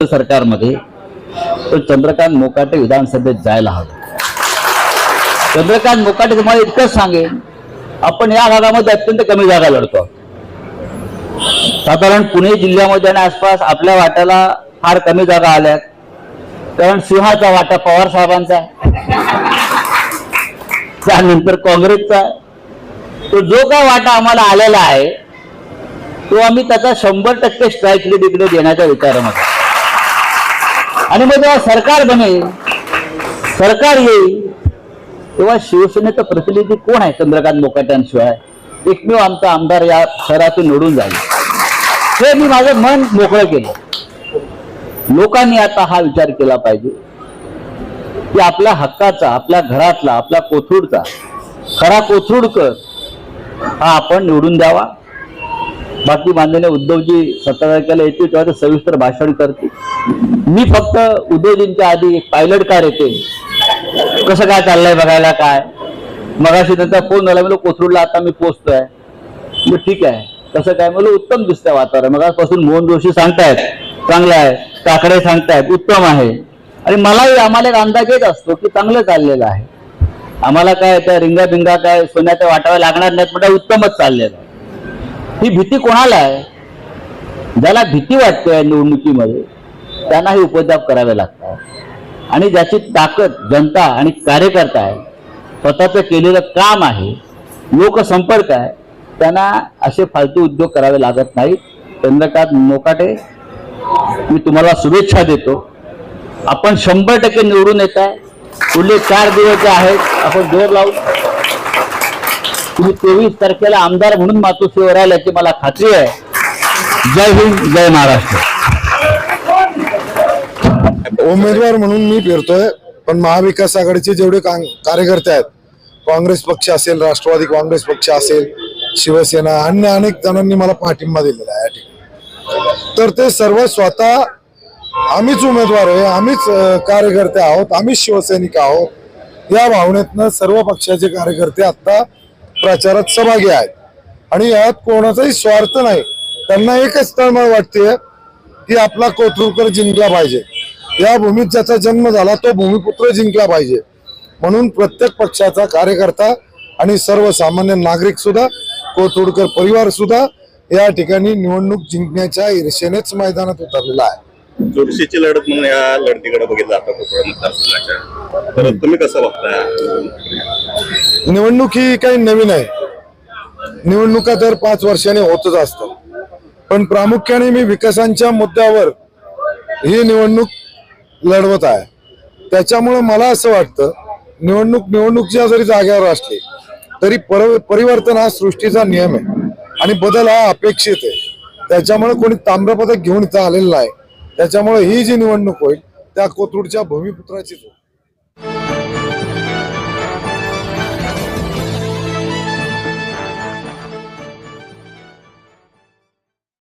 सरकारमध्ये चंद्रकांत मोकाटे विधानसभेत जायला हवं. चंद्रकांत मोकाटे तुम्हाला इतकंच सांगेन आपण या भागामध्ये अत्यंत कमी जागा लढतो साधारण पुणे जिल्ह्यामध्ये आणि आसपास आपल्या वाट्याला फार कमी जागा आल्यात. कारण सिंहाचा वाटा पवार साहेबांचा त्यानंतर काँग्रेसचा तो जो काय वाटा आम्हाला आलेला आहे तो आम्ही त्याचा शंभर टक्के स्ट्राईक तिकडे देण्याच्या विचारामध्ये आणि मग जेव्हा सरकार बनेल सरकार येईल तेव्हा शिवसेनेचा प्रतिनिधी कोण आहे चंद्रकांत मोकाट्यांशिवाय? एकमेव आमचा आमदार या शहरातून निवडून जाईल. हे मी माझं मन मोकळं केलं. लोकांनी आता हा विचार केला पाहिजे की आपल्या हक्काचा आपल्या घरातला आपल्या कोथरूडचा खरा कोथरूडकर हा आपण निवडून द्यावा. बाकी माननीय उद्धवजी सतरा तारखेला येतील तेव्हा ते सविस्तर भाषण करतील. मी फक्त उद्धवजींच्या आधी एक पायलट कार येते. कसं काय चाललंय बघायला काय? मगाशी त्यांचा फोन झाला म्हणजे कोथरूडला आता मी पोचतोय. मग ठीक आहे. कसं काय? मला उत्तम दिसतंय वातावरण. मगापासून मोहन जोशी सांगतायत चांगलं आहे. काकडे सांगतायत उत्तम आहे. आणि मलाही आम्हाला एक अंदाज येत असतो की चांगलं चाललेलं आहे. आम्हाला काय त्या रिंगा बिंगा काय सोन्याच्या वाटाव्या लागणार नाहीत म्हणजे उत्तमच चाललेलं आहे. ही भीती कोणाला आहे? ज्याला भीती वाटते निवडणुकीमध्ये त्यांना हे उपद्रव करावे लागतात. आणि ज्याची ताकद जनता आणि कार्यकर्ता आहे स्वतःचं केलेलं काम आहे लोकसंपर्क आहे त्यांना असे फालतू उद्योग करावे लागत नाहीत. चंद्रकांत मोकाटे मी तुम्हाला शुभेच्छा देतो. आपण शंभर टक्के निवडून येत आहे. पुढले चार दिवस जे आहेत आपण जोर लावू. तुम्ही तेवीस तारखेला आमदार म्हणून मातोश्रीवर राहील याची मला खात्री आहे. जय हिंद जय महाराष्ट्र. उमेदवार म्हणून मी फिरतोय पण महाविकास आघाडीचे जेवढे कार्यकर्ते आहेत काँग्रेस पक्ष असेल राष्ट्रवादी काँग्रेस पक्ष असेल शिवसेना अन्य अनेक जणांनी मला पाठिंबा दिलेला आहे या ठिकाणी. तर ते सर्व स्वतः आम्हीच उमेदवार आहे आम्हीच कार्यकर्ते आहोत आम्हीच शिवसैनिक आहोत. या भावनेतनं सर्व पक्षाचे कार्यकर्ते आता प्रचारात सहभागी आहेत. आणि यात कोणाचाही स्वार्थ नाही. त्यांना एकच तळमळ वाटते की आपला कोथरूडकर जिंकला पाहिजे. या भूमीत ज्याचा जन्म झाला तो भूमिपुत्र जिंकला पाहिजे. म्हणून प्रत्येक पक्षाचा कार्यकर्ता आणि सर्वसामान्य नागरिक सुद्धा कोथरूडकर परिवार सुद्धा या ठिकाणी निवडणूक जिंकण्याच्या ईर्षेनेच मैदानात उतरलेला आहे. चुरशीची लढत म्हणून या लढतीकडे बघितलं आता कोथरूड मतदारसंघाच्या. तर तुम्ही कसं बघताय? निवडणूक ही काही नवीन आहे. निवडणुका तर पाच वर्षाने होतच असतात. पण प्रामुख्याने मी विकासांच्या मुद्द्यावर ही निवडणूक लढवत आहे. त्याच्यामुळं मला असं वाटतं निवडणूक निवडणूकच्या जरी जागेवर असली तरी पर परिवर्तन हा सृष्टीचा नियम आहे. आणि बदल हा अपेक्षित आहे. त्याच्यामुळे कोणी ताम्रपदक घेऊन इथं आलेलं नाही. त्याच्यामुळे ही जी निवडणूक होईल त्या कोथरूडच्या भूमिपुत्राचीच होईल.